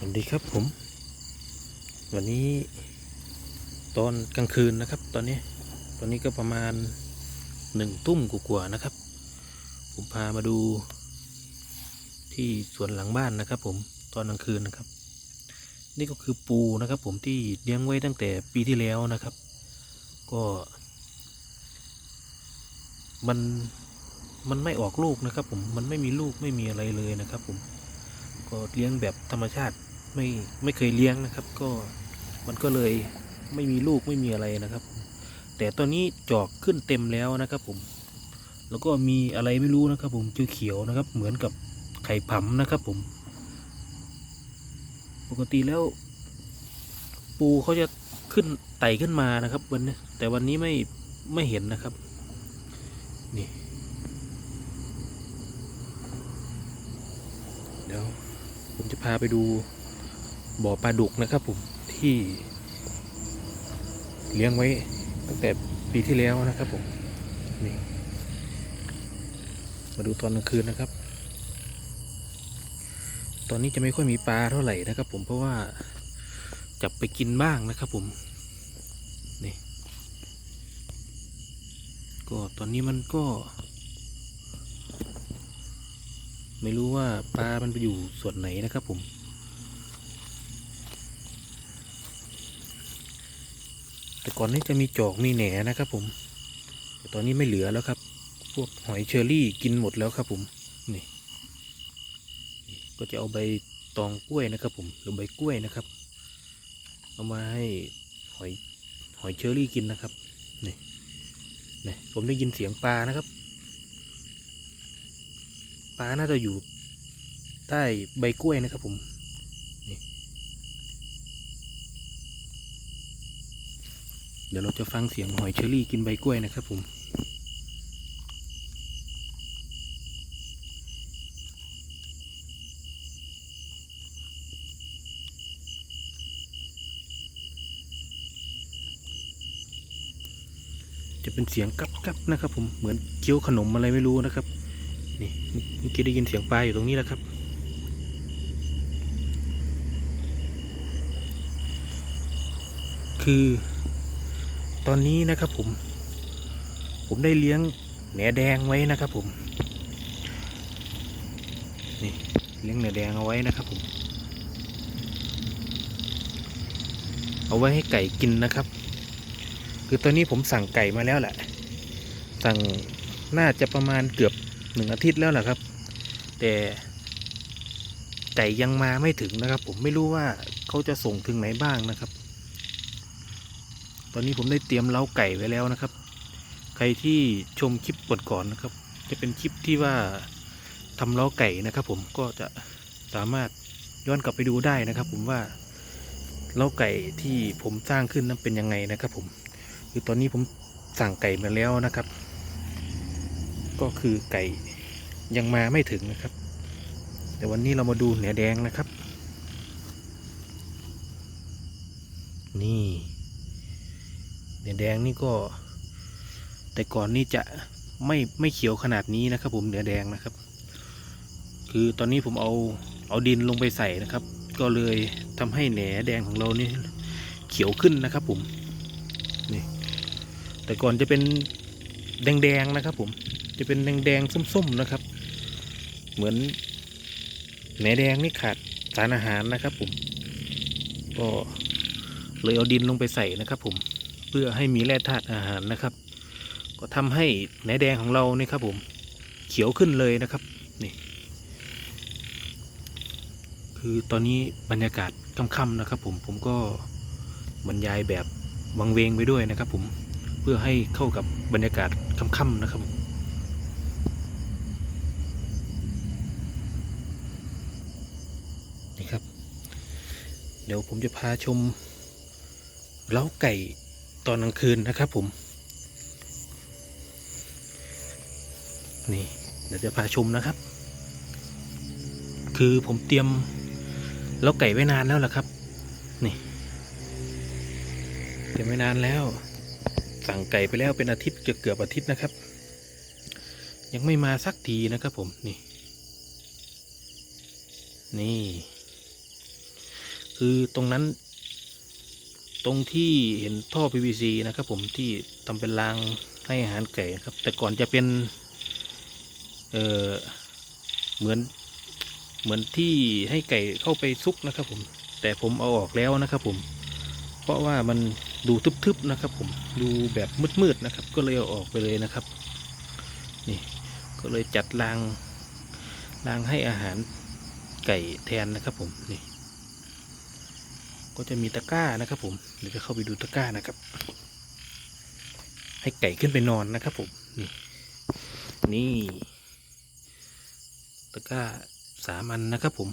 สวัสดีครับผม วันนี้ ตอนกลางคืนนะครับ ตอนนี้ ตอนนี้ก็ประมาณหนึ่งทุ่มกว่าๆนะครับ ผมพามาดู ที่สวนหลังบ้านนะครับ ผมตอนกลางคืนนะครับ นี่ก็คือปูนะครับ ผมที่เลี้ยงไว้ตั้งแต่ปีที่แล้วนะครับ ก็ มันมันไม่ออกลูกนะครับ ผมมันไม่มีลูกไม่มีอะไรเลยนะครับ ผมก็เลี้ยงแบบธรรมชาติ ไม่ไม่เคยเลี้ยงนะครับ ก็มันก็เลยไม่มีลูกไม่มีอะไรนะครับ แต่ตอนนี้จอกขึ้นเต็มแล้วนะครับ ผม แล้วก็มีอะไรไม่รู้นะครับ ผมเขียวๆนะครับ เหมือนกับไข่ผำนะครับ ผม ปกติแล้ว ปูเขาจะขึ้นไต่ขึ้นมานะครับ วันนี้แต่วันนี้ไม่ไม่เห็นนะครับ นี่เดี๋ยวผมจะพาไปดู บ่อปลาดุกนะครับผมที่เลี้ยงไว้ตั้งแต่ปีที่แล้วนะครับผมนี่มาดูตอนกลางคืนนะครับ ตอนนี้จะไม่ค่อยมีปลาเท่าไหร่นะครับ ผมเพราะว่าจับไปกินบ้างนะครับผมนี่ก็ตอนนี้มันก็ ไม่รู้ว่าปลามันไปอยู่ส่วนไหนนะครับผม แต่ก่อนนี้จะมีจอกมีแหนนะครับผมแต่ตอนนี้ไม่เหลือแล้วครับ พวกหอยเชอรี่กินหมดแล้วครับผมนี่ก็จะเอาใบตองกล้วยนะครับผมหรือใบกล้วยนะครับ เอามาให้หอยหอยเชอรี่กินนะครับนี่นี่ผมได้ยินเสียงปลานะครับปลาน่าจะอยู่ใต้ใบกล้วยนะครับผม เดี๋ยวเราจะฟังเสียงหอยเชอรี่กินใบกล้วยนะครับผมจะเป็นเสียงกับกับๆนะครับ ผมเหมือนเคี้ยวขนมอะไรไม่รู้นะครับ นี่เมื่อกี้ได้ยินเสียงปลาอยู่ตรงนี้แล้วครับ คือ ตอนนี้นะครับผม ผมได้เลี้ยงแหนแดงไว้นะครับผม นี่เลี้ยงแหนแดงเอาไว้นะครับผม เอาไว้ให้ไก่กินนะครับ คือตอนนี้ผมสั่งไก่มาแล้วแหละ สั่งน่าจะประมาณเกือบหนึ่งอาทิตย์แล้วแหละครับ แต่ไก่ยังมาไม่ถึงนะครับ ผมไม่รู้ว่าเขาจะส่งถึงไหนบ้างนะครับ อนนี้ผมได้เตรียมเล้าไก่ไว้แล้วนะครับ ใครที่ชมคลิปก่อนๆนะครับ จะเป็นคลิปที่ว่าทำเล้าไก่นะครับ ผมก็จะสามารถย้อนกลับไปดูได้นะครับ ผมว่าเล้าไก่ที่ผมสร้างขึ้นนั้นเป็นยังไงนะครับ ผมคือตอนนี้ผมสั่งไก่มาแล้วนะครับ ก็คือไก่ยังมาไม่ถึงนะครับ แต่วันนี้เรามาดูเหนือแดงนะครับ นี่ แดงนี่ก็ แต่ก่อนนี่จะไม่ไม่เขียวขนาดนี้นะครับ ผมเหนือแดงนะครับ คือตอนนี้ผมเอาเอาดินลงไปใส่นะครับ ก็เลยทำให้แหนแดงของเรานี่เขียวขึ้นนะครับ ผมนี่แต่ก่อนจะเป็นแดงๆนะครับ ผมจะเป็นแดงๆส้มๆนะครับ เหมือนแหนแดงนี่ขาดสารอาหารนะครับ ผมก็เลยเอาดินลงไปใส่นะครับ ผม เพื่อให้มีแร่ธาตุอาหารนะครับ ก็ทำให้แหนแดงของเรานี่ครับผมเขียวขึ้นเลยนะครับนี่คือตอนนี้บรรยากาศค่ำๆนะครับ ผมผมก็บรรยายแบบวังเวงไปด้วยนะครับ ผมเพื่อให้เข้ากับบรรยากาศค่ำๆนะครับนี่ครับ เดี๋ยวผมจะพาชมเล้าไก่ ตอนกลางคืนนะครับผม นี่เดี๋ยวจะพาชมนะครับ คือผมเตรียมเล้าไก่ไว้นานแล้วล่ะครับ นี่เตรียมไว้นานแล้ว สั่งไก่ไปแล้วเป็นอาทิตย์เกือบเกือบอาทิตย์นะครับ ยังไม่มาสักทีนะครับผมนี่ นี่ คือตรงนั้น ตรงที่เห็นท่อ PVC นะครับ ผมที่ทำเป็นรางให้อาหารไก่ครับ แต่ก่อนจะเป็น เออเหมือนเหมือนที่ให้ไก่เข้าไปซุกนะครับ ผม แต่ผมเอาออกแล้วนะครับ ผม เพราะว่ามันดูทึบๆนะครับ ผมดูแบบมืดๆนะครับ ก็เลยเอาออกไปเลยนะครับ นี่ก็เลยจัดรางรางให้อาหารไก่แทนนะครับ ผมนี่ ก็จะมีตะกร้านะครับผมเดี๋ยวจะเข้าไปดูตะกร้านะครับ ให้ไก่ขึ้นไปนอนนะครับผมนี่นี่ตะกร้าสามอันนะครับผม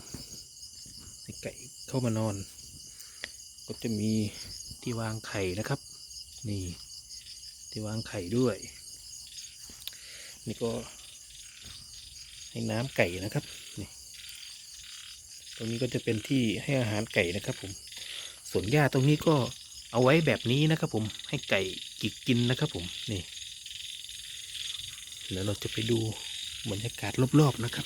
ให้ไก่เข้ามานอน ก็จะมีที่วางไข่นะครับ นี่ที่วางไข่ด้วย นี่ก็ให้น้ำไก่นะครับนี่ตรงนี้ก็จะเป็นที่ให้อาหารไก่นะครับผม ส่วนหญ้าตรงนี้ก็เอาไว้แบบนี้นะครับผมให้ไก่กิกกินนะครับผมนี่แล้วเราจะไปดูบรรยากาศรอบๆนะครับ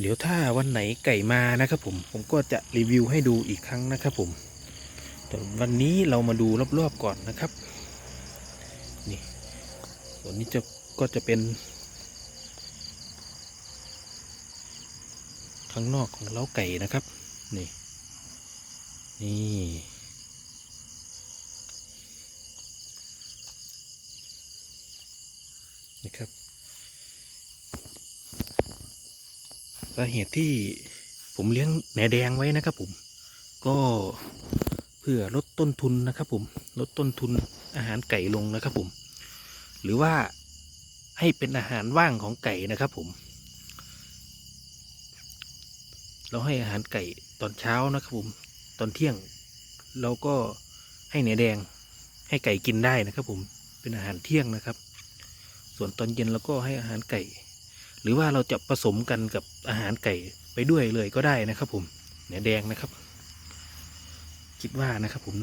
เดี๋ยวถ้าวันไหนไก่มานะครับผมผมก็จะรีวิวให้ดูอีกครั้งนะครับผมแต่วันนี้เรามาดูรอบๆก่อนนะครับนี่ส่วนนี้จะก็จะเป็น ข้างนอกของเล้าไก่นะครับ นี่ นี่ นะครับสาเหตุที่ผมเลี้ยงแหนแดงไว้นะครับผม ก็เพื่อลดต้นทุนนะครับผม ลดต้นทุนอาหารไก่ลงนะครับผม หรือว่าให้เป็นอาหารว่างของไก่นะครับผม เราให้อาหารไก่ตอนเช้านะครับผมตอนเที่ยง เราก็ให้เนื้อแดง ให้ไก่กินได้นะครับ ผมเป็นอาหารเที่ยงนะครับ ส่วนตอนเย็นเราก็ให้อาหารไก่ หรือว่าเราจะผสมกันกับอาหารไก่ไปด้วยเลยก็ได้นะครับ ผมเนื้อแดงนะครับ คิดว่านะครับ ผม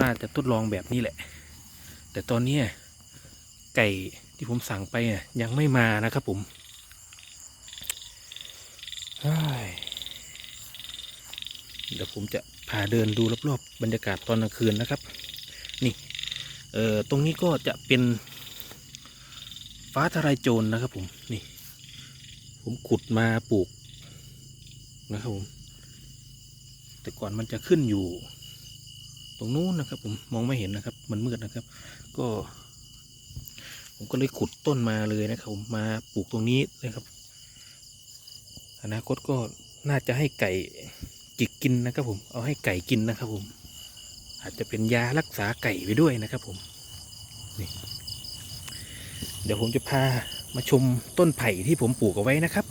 น่าจะทดลองแบบนี้แหละ แต่ตอนนี้ไก่ที่ผมสั่งไปเนี่ยยังไม่มานะครับ ผม เดี๋ยวผมจะพาเดินดูรอบๆบรรยากาศตอนกลางคืนนะครับ นี่ เอ่อ ตรงนี้ก็จะเป็นฟ้าทลายโจรนะครับผม นี่ ผมขุดมาปลูกนะครับผม แต่ก่อนมันจะขึ้นอยู่ ตรงนู้นนะครับ ผมมองไม่เห็นนะครับ มันมืดนะครับ ก็ ผมก็เลยขุดต้นมาเลยนะครับผมมาปลูกตรงนี้นะครับ อนาคตก็น่าจะให้ไก่จิกกินนะครับผม เอาให้ไก่กินนะครับผม อาจจะเป็นยารักษาไก่ไปด้วยนะครับผม นี่เดี๋ยวผมจะพามาชมต้นไผ่ที่ผมปลูกเอาไว้นะครับ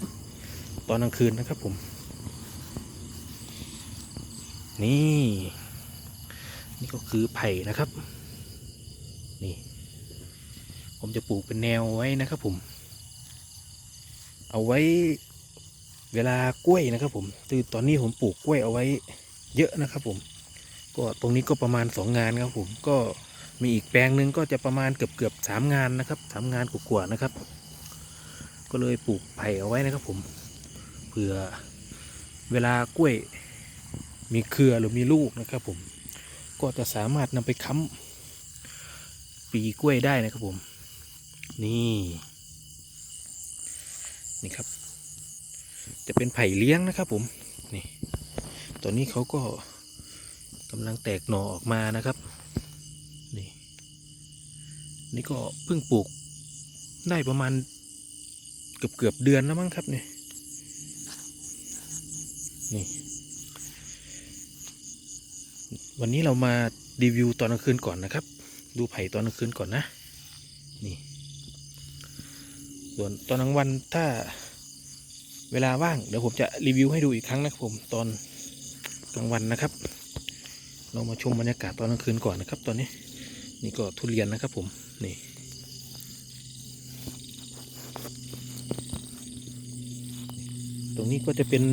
ตอนกลางคืนนะครับผม นี่ นี่ก็คือไผ่นะครับ นี่ ผมจะปลูกเป็นแนวไว้นะครับผม เอาไว้ เวลากล้วยนะครับผมคือตอนนี้ผมปลูกกล้วยเอาไว้เยอะนะครับผม ก็ตรงนี้ก็ประมาณสองงานครับผมก็มีอีกแปลงหนึ่งก็จะประมาณเกือบเกือบสามงานนะครับสามงานกว่าๆนะครับ ก็เลยปลูกไผ่เอาไว้นะครับผมเผื่อเวลากล้วยมีเครือหรือมีลูกนะครับผม ก็จะสามารถนำไปค้ำปีกล้วยได้นะครับผม นี่ นี่ครับ จะเป็นไผ่เลี้ยงนะครับผมนี่ตอนนี้เขาก็กำลังแตกหน่อออกมานะครับ นี่นี่ก็เพิ่งปลูกได้ประมาณเกือบเกือบเดือนแล้วมั้งครับเนี่ยนี่ วันนี้เรามารีวิวตอนกลางคืนก่อนนะครับ ดูไผ่ตอนกลางคืนก่อนนะ นี่ ส่วนตอนกลางวันถ้า เวลาว่างเดี๋ยวผมจะรีวิวให้ดูอีกครั้งนะครับผมตอนกลางวันนะครับ เรามาชมบรรยากาศตอนกลางคืนก่อนนะครับ ตอนนี้นี่ก็ทุเรียนนะครับผมนี่ตรงนี้ก็จะเป็น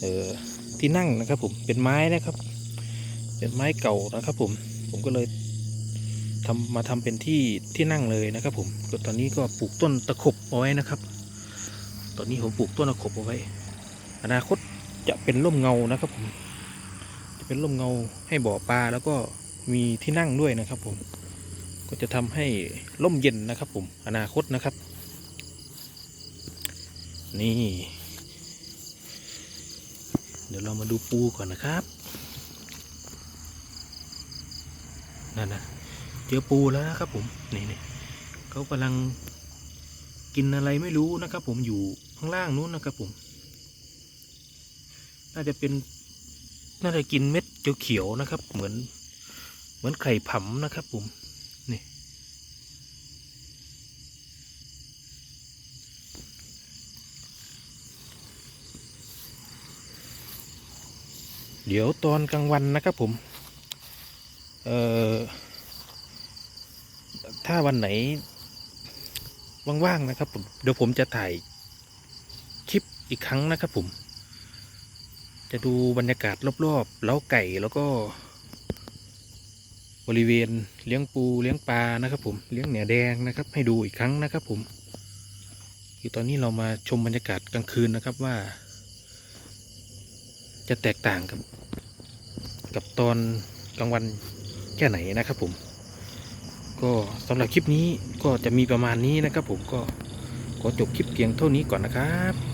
เอ่อที่นั่งนะครับผมเป็นไม้นะครับ เป็นไม้เก่านะครับผมผมก็เลยทำมาทำเป็นที่ที่นั่งเลยนะครับผมก็ตอนนี้ก็ปลูกต้นตะขบเอาไว้นะครับ ตอนนี้ผมปลูกต้นอะขบเอาไว้ อนาคตจะเป็นร่มเงานะครับผม จะเป็นร่มเงาให้บ่อปลาแล้วก็มีที่นั่งด้วยนะครับผม ก็จะทำให้ร่มเย็นนะครับผม อนาคตนะครับ นี่ เดี๋ยวเรามาดูปูก่อนนะครับ นั่นนะเจอปูแล้วนะครับผม นี่นี่เขากำลัง กินอะไรไม่รู้นะครับ ผมอยู่ข้างล่างนู้นนะครับ ผม น่าจะเป็นน่าจะกินเม็ดเขียวๆนะครับ เหมือนเหมือนไข่ผำนะครับ ผมนี่เดี๋ยวตอนกลางวันนะครับผมเอ่อถ้าวันไหน ว่างๆนะครับผมเดี๋ยวผมจะถ่ายคลิปอีกครั้งนะครับผม จะดูบรรยากาศรอบๆเล้าไก่แล้วก็ บริเวณเลี้ยงปูเลี้ยงปลานะครับ ผมเลี้ยงเหนือแดงนะครับ ให้ดูอีกครั้งนะครับ ผมคือตอนนี้เรามาชมบรรยากาศกลางคืนนะครับว่า จะแตกต่างกับ กับตอนกลางวันแค่ไหนนะครับผม ก็สำหรับคลิปนี้ก็จะมีประมาณนี้นะครับผมก็ขอจบคลิปเพียงเท่านี้ก่อนนะครับ